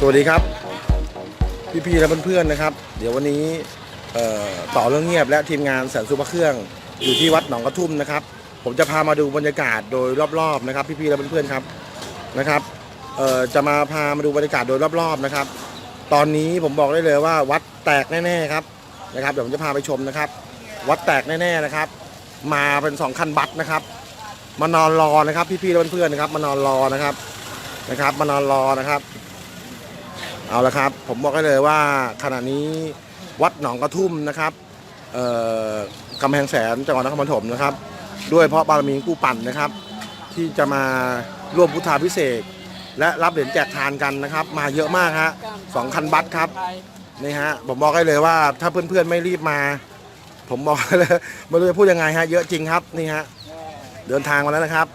สวัสดีครับ พี่ๆและเพื่อนๆนะครับ เดี๋ยววันนี้ต่อเรื่องเงียบและทีมงานแสนสุภเครื่องอยู่ที่วัดหนองกระทุ่มนะครับ ผมจะพามาดูบรรยากาศโดยรอบๆนะครับ พี่ๆและเพื่อนๆครับนะครับจะมาพามาดูบรรยากาศโดยรอบๆนะครับ ตอนนี้ผมบอกได้เลยว่า วัดแตกแน่ๆครับนะครับเดี๋ยวผมจะพาไปชมนะครับ วัดแตกแน่ๆนะครับ มาเป็นสองคันบัสนะครับ มานอนรอนะครับ พี่ๆและเพื่อนๆนะครับ มานอนรอนะครับนะครับ มานอนรอนะครับ เอาละครับผมบอกได้เลยว่าขณะนี้วัดหนองกระทุ่มนะครับกำแพงแสนจังหวัดนครปฐมนะครับ ด้วยเพราะบารมีกู้ปั่นนะครับ ที่จะมาร่วมพุทธาพิเศษ และรับเหรียญแจกทานกันนะครับ มาเยอะมากฮะสองคันบัสครับนี่ฮะผมบอกได้เลยว่าถ้าเพื่อนๆไม่รีบมา ผมบอกเลยไม่รู้จะพูดยังไงฮะเยอะจริงครับนี่ฮะเดินทางมาแล้วนะครับ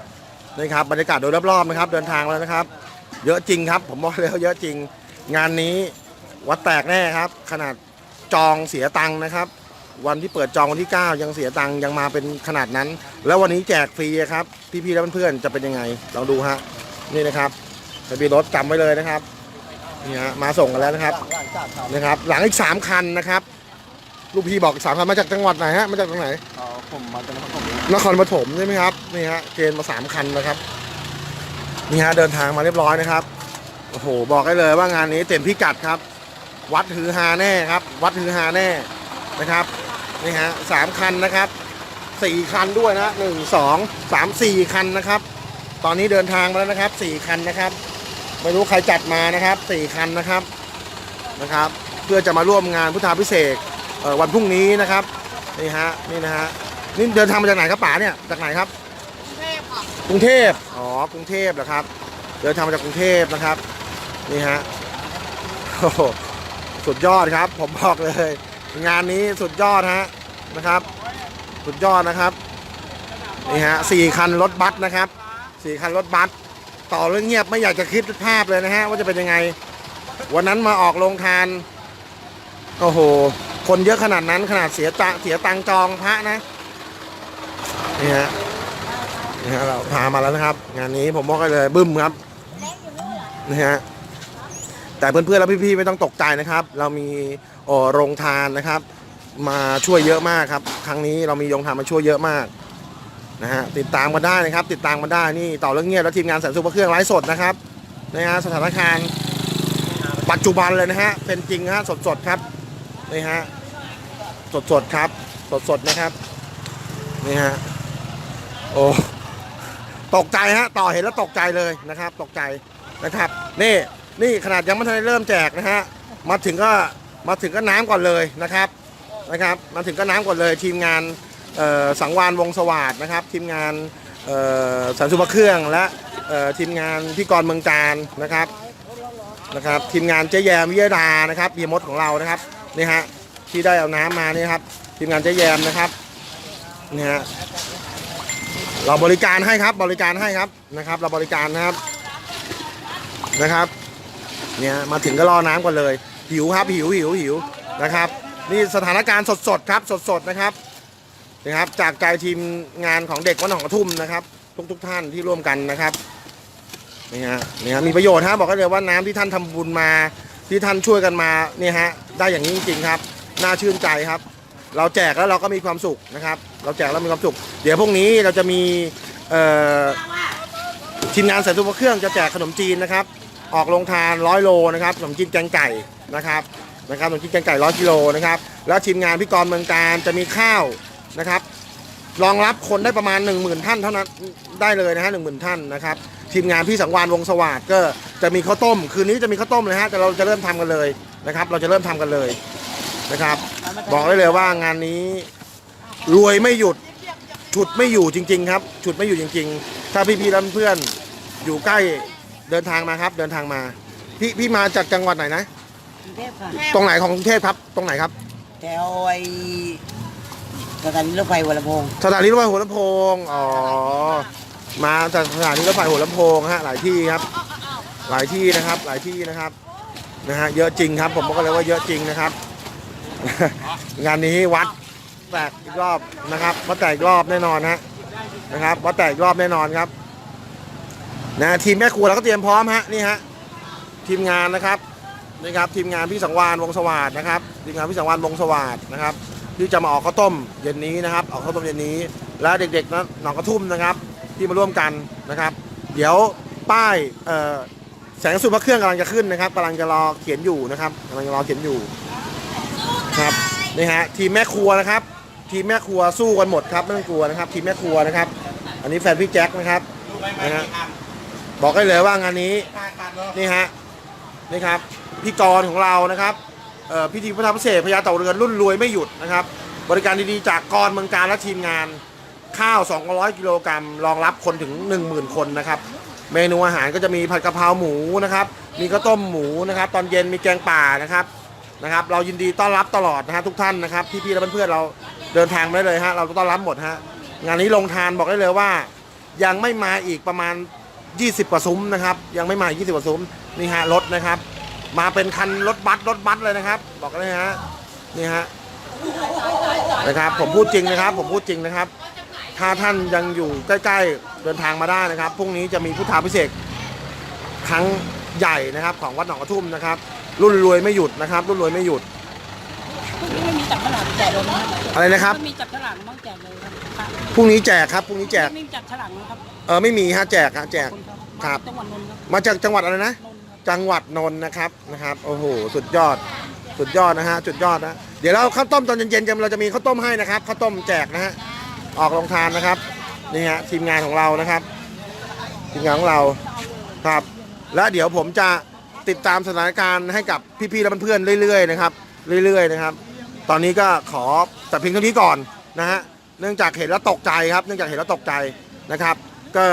นี่ครับบรรยากาศโดยรอบๆนะครับ เดินทางมาแล้วนะครับ เยอะจริงครับ ผมบอกเลยว่าเยอะจริง งานนี้วัดแตกแน่ครับ ขนาดจองเสียตังค์นะครับ วันที่เปิดจองวันที่ 9 ยังเสียตังค์ยังมาเป็นขนาดนั้น แล้ววันนี้แจกฟรีครับพี่ๆและเพื่อนๆจะเป็นยังไงลองดูฮะนี่นะครับทะเบียนรถจำไว้เลยนะครับนี่ฮะมาส่งกันแล้วนะครับนะครับ หลังอีก 3 คันนะครับลูกพี่บอกสามคันมาจากจังหวัดไหนฮะมาจากตรงไหนอ๋อผมมาจากนครปฐมนครปฐมใช่ไหมครับนี่ฮะเกณฑ์มาสามคันนะครับนี่ฮะเดินทางมาเรียบร้อยนะครับ โอ้โห บอกได้เลยว่างานนี้เต็มพิกัดครับ วัดฮือฮาแน่ครับ วัดฮือฮาแน่นะครับนี่ฮะสามคันนะครับสี่คันด้วยนะหนึ่งสองสามสี่คันนะครับ ตอนนี้เดินทางมาแล้วนะครับสี่คันนะครับ ไม่รู้ใครจัดมานะครับสี่คันนะครับนะครับ เพื่อจะมาร่วมงานพุทธาพิเศษกเอ่อวันพรุ่งนี้นะครับนี่ฮะนี่นะฮะนี่เดินทางมาจากไหนครับป๋าเนี่ยจากไหนครับกรุงเทพอ๋อกรุงเทพเหรอครับ เดินทางมาจากกรุงเทพนะครับ นี่ฮะโอ้โหสุดยอดครับ ผมบอกเลย งานนี้สุดยอดฮะนะครับ สุดยอดนะครับนี่ฮะสี่คันรถบัสนะครับสี่คันรถบัสต่อเรื่องเงียบไม่อยากจะคิดภาพเลยนะฮะว่าจะเป็นยังไง วันนั้นมาออกโรงทานโอ้โห คนเยอะขนาดนั้นขนาดเสียตังเสียตังจองพระนะนี่ฮะนี่ฮะเราพามาแล้วนะครับ งานนี้ผมบอกเลยบึ้มครับนี่ฮะ แต่เพื่อนๆและพี่ๆไม่ต้องตกใจนะครับ เรามีเอ่อโรงทานนะครับ มาช่วยเยอะมากครับ ครั้งนี้เรามีโรงทานมาช่วยเยอะมากนะฮะติดตามกันได้นะครับ ติดตามกันได้นี่ต่อเรื่องเงียบแล้วทีมงานแสนสุภเครื่องไลฟ์สดนะครับนะฮะสถานการณ์ปัจจุบันเลยนะฮะเป็นจริงฮะสดๆครับนี่ฮะสดๆครับ สดๆนะครับนี่ฮะโอ้ตกใจฮะต่อเห็นแล้วตกใจเลยนะครับ ตกใจนะครับ นี่ นี่ขนาดยังไม่ทันได้เริ่มแจกนะฮะมาถึงก็มาถึงก็น้ำก่อนเลยนะครับนะครับมาถึงก็น้ำก่อนเลยทีมงานเอ่อสังวานวงสวัสดนะครับ ทีมงานเอ่อสันสุภเครื่องและเอ่อทีมงานพี่กรณ์เมืองการนะครับนะครับ ทีมงานเจ๊แยมวิยดานะครับพีมดของเรานะครับนี่ฮะที่ได้เอาน้ำมานี่ครับทีมงานเจ๊แยมนะครับนี่ฮะเราบริการให้ครับบริการให้ครับนะครับ เราบริการนะครับนะครับ เนี่ยมาถึงก็รอน้ำก่อนเลย หิวครับหิวหิวหิวนะครับ นี่สถานการณ์สดๆครับสดๆนะครับนะครับ จากใจทีมงานของเด็กวัดหนองกระทุ่มนะครับ ทุกทุกๆท่านที่ร่วมกันนะครับนี่ฮะนี่ฮะมีประโยชน์ฮะบอกกันเลยว่าน้ำที่ท่านทำบุญมาที่ท่านช่วยกันมาเนี่ยฮะได้อย่างนี้จริงๆครับน่าชื่นใจครับ เราแจกแล้วเราก็มีความสุขนะครับ เราแจกแล้วมีความสุข เดี๋ยวพรุ่งนี้เราจะมีทีมงานแสนสุภเครื่องจะแจกขนมจีนนะครับ ออกโรงทานร้อยโลนะครับขนมจีนแกงไก่นะครับนะครับขนมจีนแกงไก่ร้อยกิโลนะครับแล้วทีมงานพี่กรเมืองการจะมีข้าวนะครับรองรับคนได้ประมาณ 1 0,000 ท่านเท่านั้นได้เลยนะฮะหนึ่งหมื่นท่านนะครับทีมงานพี่สังวานวงสวัสด์ก็จะมีข้าวต้ม คืนนี้จะมีข้าวต้มเลยฮะแต่เราจะเริ่มทำกันเลยนะครับ เราจะเริ่มทำกันเลยนะครับ บอกได้เลยว่างานนี้รวยไม่หยุดฉุดไม่อยู่จริง ๆ ครับฉุดไม่อยู่จริง ๆ ถ้าพี่ๆและเพื่อนๆอยู่ใกล้ เดินทางมาครับ เดินทางมา พี่พี่มาจากจังหวัดไหนนะ กรุงเทพค่ะตรงไหนของกรุงเทพครับ ตรงไหนครับ แถวไอ้สถานีรถไฟหัวลำโพงสถานีรถไฟหัวลำโพง อ๋อ มาจากสถานีรถไฟหัวลำโพงฮะ หลายที่ครับ หลายที่นะครับ หลายที่นะครับ นะฮะ เยอะจริงครับ ผมบอกเลยว่าเยอะจริงนะครับ งานนี้วัดแตกอีกรอบนะครับ วัดแตกอีกรอบแน่นอนฮะ นะครับ วัดแตกอีกรอบแน่นอนครับ นะทีมแม่ครัวเราก็เตรียมพร้อมฮะนี่ฮะทีมงานนะครับนี่ครับทีมงานพี่สังวานวงสวัสดนะครับทีมงานพี่สังวานวงสวัสดนะครับที่จะมาออกข้าวต้มเย็นนี้นะครับ ออกข้าวต้มเย็นนี้ และเด็กๆนะหนองกระทุ่มนะครับ ที่มาร่วมกันนะครับ เดี๋ยวป้ายเออแสงสูบพระเครื่องกำลังจะขึ้นนะครับกำลังจะรอเขียนอยู่นะครับกำลังจะรอเขียนอยู่ครับนี่ฮะทีมแม่ครัวนะครับ ทีมแม่ครัวสู้กันหมดครับไม่ต้องกลัวนะครับ ทีมแม่ครัวนะครับ อันนี้แฟนพี่แจ็คนะครับนะฮะ บอกได้เลยว่างานนี้นี่ฮะนี่ครับพี่กรณ์ของเรานะครับเอ่อพิธีพุทธพิเศษกพญาเต่าเรือนรุ่นรวยไม่หยุดนะครับ บริการดีๆจากกรณ์เมืองการและทีมงานข้าว 200 กิโลกรัมรองรับคนถึง 10,000 คนนะครับ เมนูอาหารก็จะมีผัดกะเพราหมูนะครับ มีข้าวต้มหมูนะครับ ตอนเย็นมีแกงป่านะครับนะครับ เรายินดีต้อนรับตลอดนะฮะทุกท่านนะครับพี่ๆและเพื่อนๆเราเดินทางมาได้เลยฮะเราต้อนรับหมดฮะงานนี้ลงทานบอกได้เลยว่า ยังไม่มาอีกประมาณ 20 กว่าซุ้มนะครับ ยังไม่มาอีก20 กว่าซุ้มนี่ฮะรถนะครับ มาเป็นคันรถบัสรถบัสเลยนะครับ บอกเลยฮะนี่ฮะนะครับ ผมพูดจริงนะครับ ผมพูดจริงนะครับ ถ้าท่านยังอยู่ใกล้ ๆ เดินทางมาได้นะครับพรุ่งนี้จะมีพุทธาพิเศษกครั้งใหญ่นะครับของวัดหนองกระทุ่มนะครับ รุ่นรวยไม่หยุดนะครับ รุ่นรวยไม่หยุดพรุ่งนี้ไม่มีจับฉลากแจกเลยนะครับอะไรนะครับ ไม่มีจับฉลากต้องแจกเลย ครับพรุ่งนี้แจกครับพรุ่งนี้แจกไม่มีจับฉลากนะครับเออไม่มีฮะแจกฮะแจกคนครับครับจังหวัดนนท์ครับมาจากจังหวัดอะไรนะ นนท์ครับ จังหวัดนนท์นะครับนะครับโอ้โหสุดยอด สุดยอดนะฮะสุดยอดนะเดี๋ยวเราข้าวต้มตอนเย็นๆจะเราจะมีข้าวต้มให้นะครับข้าวต้มแจกนะฮะออกโรงทานนะครับนี่ฮะทีมงานของเรานะครับทีมงานของเราครับ และเดี๋ยวผมจะติดตามสถานการณ์ให้กับพี่ๆและเพื่อนๆเรื่อยๆนะครับเรื่อย ๆนะครับ ตอนนี้ก็ขอแต่เพียงเท่านี้ก่อนนะฮะ เนื่องจากเห็นแล้วตกใจครับ เนื่องจากเห็นแล้วตกใจนะครับ ก็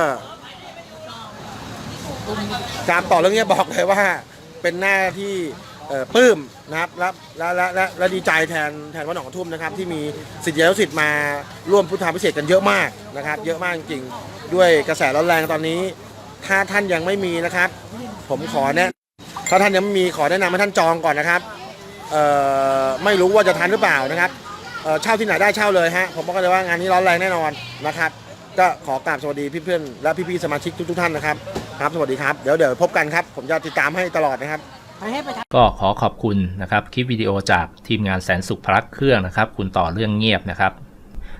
การต่อเรื่องนี้บอกเลยว่าเป็นหน้าที่ปลื้มนะครับและและและและดีใจแทนแทนวัดหนองทุ่มนะครับที่มีสิทธิยสิทธิ์มาร่วมพุทธาพิเศษกันเยอะมากนะครับ เยอะมากจริงๆด้วยกระแสร้อนแรงตอนนี้ ถ้าท่านยังไม่มีนะครับ ผมขอแนะถ้าท่านยังไม่มีขอแนะนำให้ท่านจองก่อนนะครับไม่รู้ว่าจะทันหรือเปล่านะครับ เอ่อเช่าที่ไหนได้เช่าเลยฮะผมบอกเลยว่างานนี้ร้อนแรงแน่นอนนะครับก็ขอกราบสวัสดีเพื่อนๆและพี่ๆสมาชิกทุกๆท่านนะครับครับสวัสดีครับเดี๋ยวเดี๋ยวพบกันครับ ผมจะติดตามให้ตลอดนะครับไปให้ไปทำก็ขอขอบคุณนะครับคลิปวิดีโอจากทีมงานแสนสุขพลักเครื่องนะครับ คุณต่อเรื่องเงียบนะครับ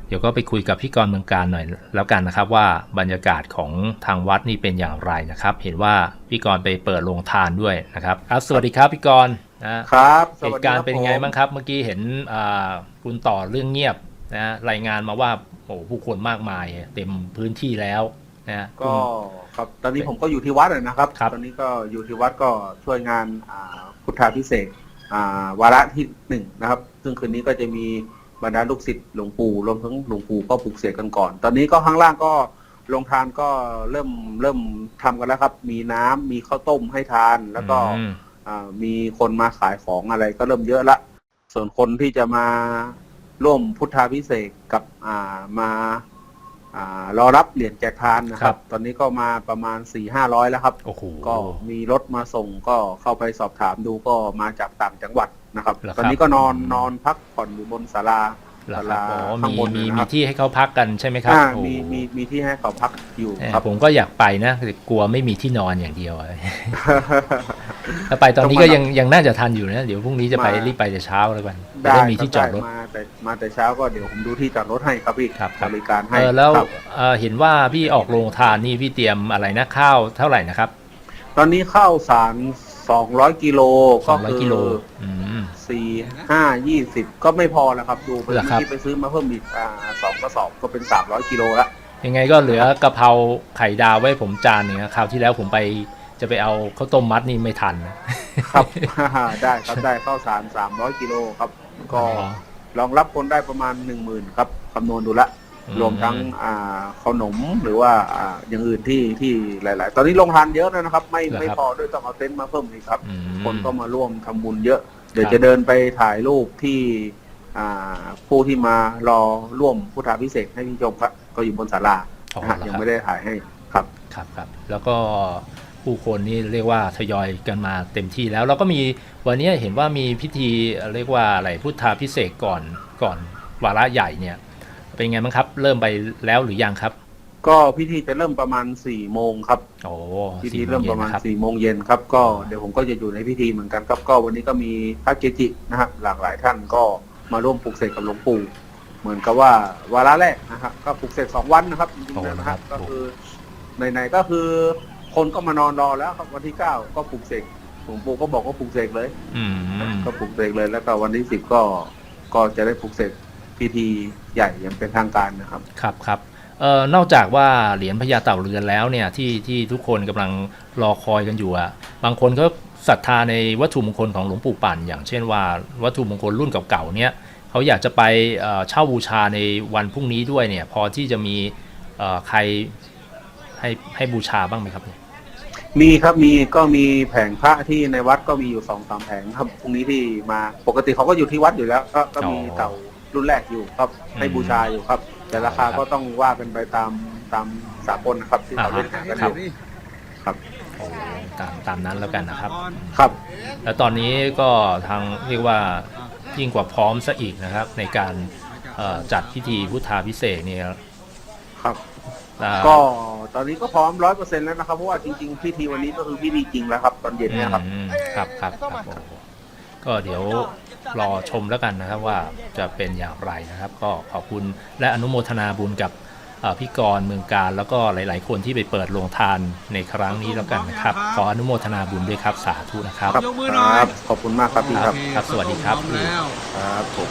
เดี๋ยวก็ไปคุยกับพี่กรณ์เมืองการหน่อยแล้วกันนะครับ ว่าบรรยากาศของทางวัดนี่เป็นอย่างไรนะครับ เห็นว่าพี่กรณ์ไปเปิดโรงทานด้วยนะครับครับสวัสดีครับพี่กรณ์นะครับเหตุการณ์เป็นยังไงบ้างครับ เมื่อกี้เห็นอ่า คุณต่อเรื่องเงียบนะรายงานมาว่าโอ้โหผู้คนมากมายเต็มพื้นที่แล้วนะก็ครับตอนนี้ผมก็อยู่ที่วัดอะนะครับครับตอนนี้ก็อยู่ที่วัดก็ช่วยงานอ่าพุทธาพิเศษกอ่าวาระที่หนึ่งนะครับ ซึ่งคืนนี้ก็จะมีบรรดาลูกศิษย์หลวงปู่รวมทั้งหลวงปู่ก็ปลุกเสกกันก่อน ตอนนี้ก็ข้างล่างก็โรงทานก็เริ่มเริ่มทำกันแล้วครับ มีน้ำมีข้าวต้มให้ทาน แล้วก็อืมอ่ามีคนมาขายของอะไรก็เริ่มเยอะละ ส่วนคนที่จะมาร่วมพุทธาพิเศษกกับอ่ามาอ่ารอรับเหรียญแจกทานนะคครัรับ บ ตอนนี้ก็มาประมาณสี่ห้าร้อยแล้วครับ โอ้โห ก็มีรถมาส่งก็เข้าไปสอบถามดูก็มาจากต่างจังหวัดนะครับ เหรอครับ ตอนนี้ก็นอนนอนพักผ่อนอยู่บนศาลาเหรอครับศาลาอ๋อข้างมีบนมีนะคมีรับที่ให้เขาพักกันใช่ไหมครับอ่าโอ้โหมีมีมีที่ให้เขาพักอยู่แหม่ครับ ผมก็อยากไปนะแต่กลัวไม่มีที่นอนอย่างเดียวอะ ถ้าไปตอนนี้ก็ยังยังน่าจะทันอยู่นะเดี๋ยวพรุ่งนี้จะไปมารีบไปแต่เช้าแล้วกันจะได้ได้มีที่จอดรถมาแต่มาแต่เช้าก็เดี๋ยวผมดูที่จอดรถให้ครับพี่ครับครับบริการให้เออแล้วครับเอ่อเห็นว่าพี่ออกโรงทานนี่พี่เตรียมอะไรนะข้าวเท่าไหร่นะครับ ตอนนี้ข้าวสารสองร้อยกิโลสก็องร้อยคือกิโลอืมสี่ห้ายี่สิบก็ไม่พอแล้วครับ ดูไปเหรอครับที่ไปซื้อมาเพิ่มอีกอ่าสองกระสอบก็เป็นสามร้อยกิโลละยังไงก็เหลือกะเพราไข่ดาวไว้ผมจานหนึ่งนะคราวที่แล้วผมไป จะไปเอาข้าวต้มมัดนี่ไม่ทันนะครับ ได้ครับได้ข้าวสารสามร้อยกิโลครับ ก็อ๋อรองรับคนได้ประมาณหนึ่งหมื่นครับคำนวณดูละอืมรวมทั้งอ่าขนมหรือว่าอ่าอย่างอื่นที่ที่หลาย ๆ ตอนนี้โรงทานเยอะนะครับ ไม่ไม่พอด้วยต้องเอาเต็นท์มาเพิ่มอีกครับอืมคนก็มาร่วมทำบุญเยอะ เดี๋ยวครับจะเดินไปถ่ายรูปที่อ่าผู้ที่มารอร่วมพุทธาพิเศษกให้พี่ชมครับ ก็อยู่บนศาลาอ๋อนะฮะเหรอยังครับไม่ได้ถ่ายให้ครับ ครับครับแล้วก็ ผู้คนนี่เรียกว่าทยอยกันมาเต็มที่แล้วแล้วก็มีวันนี้เห็นว่ามีพิธีเรียกว่าอะไรพุทธาพิเศษกก่อนก่อนวาระใหญ่เนี่ย เป็นไงบ้างครับ เริ่มไปแล้วหรือยังครับ ก็พิธีจะเริ่มประมาณสี่โมงครับโอ้พิธีสี่โงเริ่มประมาณย็นนคบสี่โมงเย็นครับ ก็เดี๋ยวผมก็จะอยู่ในพิธีเหมือนกันครับ ก็วันนี้ก็มีพระเกจินะฮะหลากหลายท่านก็มาร่วมปลุกเสกกับหลวงปู่เหมือนกับว่าวาระแรกนะครับก็ปลุกเสกสองวันนะครับจริงโอ้ๆแล้วนะนะคครัรับบก็คือไหนๆก็คือ คนก็มานอนรอแล้วครับวันที่เก้าก็ปลุกเสกหลวงปู่ก็บอกว่าปลุกเสกเลย อืมก็ปลุกเสกเลยแล้วก็วันที่สิบก็ก็จะได้ปลุกเสกพิธีใหญ่อย่างเป็นทางการนะครับครับครับเอ่อนอกจากว่าเหรียญพญาเต่าเรือนแล้วเนี่ยที่ที่ทุกคนกำลังรอคอยกันอยู่อะบางคนก็ศรัทธาในวัตถุมงคลของหลวงปู่ปั่น อย่างเช่นว่าวัตถุมงคลรุ่นเก่าๆเนี่ยเขาอยากจะไปเอ่อเช่าบูชาในวันพรุ่งนี้ด้วยเนี่ยพอที่จะมีเอ่อใคร ให้ให้บูชาบ้างไหมครับเนี่ยมีครับมีก็มีแผงพระที่ในวัดก็มีอยู่สองสามแผงครับพรุ่งนี้ที่มาปกติเขาก็อยู่ที่วัดอยู่แล้วก็ก็มีเต่ารุ่นแรกอยู่ครับให้บูชาอยู่ครับ แต่ราคาก็ต้องว่ากันไปตามตามสากลนะครับที่เขาเล่นหากันอยู่ครับโอ้ตามตามนั้นแล้วกันนะครับ ครับ แล้วตอนนี้ก็ทางเรียกว่ายิ่งกว่าพร้อมซะอีกนะครับ ในการเอ่อจัดพิธีพุทธาพิเศษกเนี่ยครับอ่า ก็ตอนนี้ก็พร้อมร้อยเปอร์เซ็นต์แล้วนะครับ เพราะว่าจริงๆพิธีวันนี้ก็คือพิธีจริงแล้วครับ ตอนเย็นเนี่ยครับ อืมครับครับครับโอ้โหก็เดี๋ยวรอชมแล้วกันนะครับว่าจะเป็นอย่างไรนะครับ ก็ขอบคุณและอนุโมทนาบุญกับเอ่อพี่กรณ์เมืองการ แล้วก็หลาย ๆ คนที่ไปเปิดโรงทานในครั้งนี้แล้วกันนะครับ ขออนุโมทนาบุญด้วยครับสาธุนะครับ ครับครับขอบคุณมากครับพี่ครับ ครับสวัสดีครับครับผม